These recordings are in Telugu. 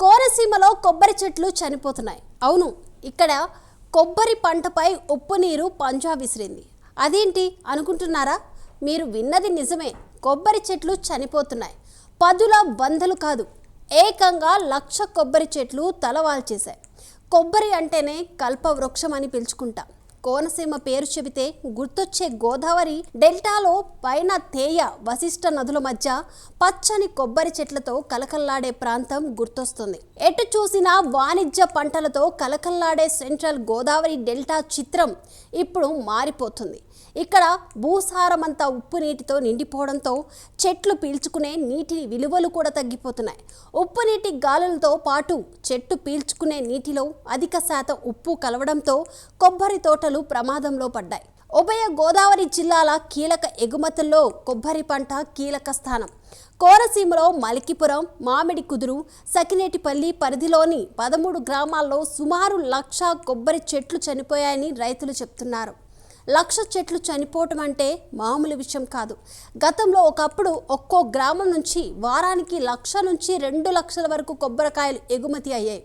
కోనసీమలో కొబ్బరి చెట్లు చనిపోతున్నాయి. అవును ఇక్కడ కొబ్బరి పంటపై ఉప్పు నీరు పంజా విసిరింది. అదేంటి అనుకుంటున్నారా? మీరు విన్నది నిజమే కొబ్బరి చెట్లు చనిపోతున్నాయి. పదుల వందలు కాదు ఏకంగా లక్ష కొబ్బరి చెట్లు తలవాల్చేశాయి. కొబ్బరి అంటేనే కల్పవృక్షం అని పిలుచుకుంటాం. కోనసీమ పేరు చెబితే గుర్తొచ్చే గోదావరి డెల్టాలో పైన తేయ వశిష్ట నదుల మధ్య పచ్చని కొబ్బరి చెట్లతో కలకల్లాడే ప్రాంతం గుర్తొస్తుంది. ఎటు చూసినా వాణిజ్య పంటలతో కలకల్లాడే సెంట్రల్ గోదావరి డెల్టా చిత్రం ఇప్పుడు మారిపోతుంది. ఇక్కడ భూసారమంతా ఉప్పు నీటితో నిండిపోవడంతో చెట్లు పీల్చుకునే నీటి విలువలు కూడా తగ్గిపోతున్నాయి. ఉప్పు నీటి గాలులతో పాటు చెట్టు పీల్చుకునే నీటిలో అధిక శాతం ఉప్పు కలవడంతో కొబ్బరి తోటలు ప్రమాదంలో పడ్డాయి. ఉభయ గోదావరి జిల్లాల కీలక ఎగుమతుల్లో కొబ్బరి పంట కీలక స్థానం. కోనసీమలో మలికిపురం మామిడి కుదురు సకినేటిపల్లి పరిధిలోని పదమూడు గ్రామాల్లో సుమారు లక్ష కొబ్బరి చెట్లు చనిపోయాయని రైతులు చెప్తున్నారు. లక్ష చెట్లు చనిపోవటం అంటే మామూలు విషయం కాదు. గతంలో ఒకప్పుడు ఒక్కో గ్రామం నుంచి వారానికి లక్ష నుంచి రెండు లక్షల వరకు కొబ్బరికాయలు ఎగుమతి అయ్యాయి.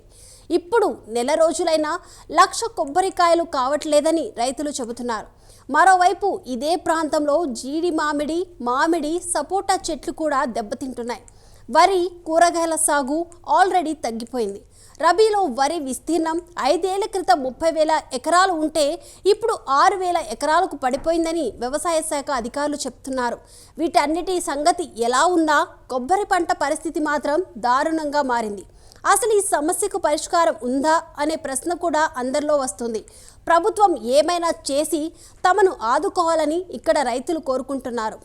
ఇప్పుడు నెల రోజులైనా లక్ష కొబ్బరికాయలు కావట్లేదని రైతులు చెబుతున్నారు. మరోవైపు ఇదే ప్రాంతంలో జీడి మామిడి మామిడి సపోటా చెట్లు కూడా దెబ్బతింటున్నాయి. వరి కూరగాయల సాగు ఆల్రెడీ తగ్గిపోయింది. రబీలో వరి విస్తీర్ణం ఐదేళ్ళ క్రితం ముప్పై వేల ఎకరాలు ఉంటే ఇప్పుడు ఆరు వేల ఎకరాలకు పడిపోయిందని వ్యవసాయ శాఖ అధికారులు చెప్తున్నారు. వీటన్నిటి సంగతి ఎలా ఉన్నా కొబ్బరి పంట పరిస్థితి మాత్రం దారుణంగా మారింది. అసలు ఈ సమస్యకు పరిష్కారం ఉందా అనే ప్రశ్న కూడా అందరిలో వస్తుంది. ప్రభుత్వం ఏమైనా చేసి తమను ఆదుకోవాలని ఇక్కడ రైతులు కోరుకుంటున్నారు.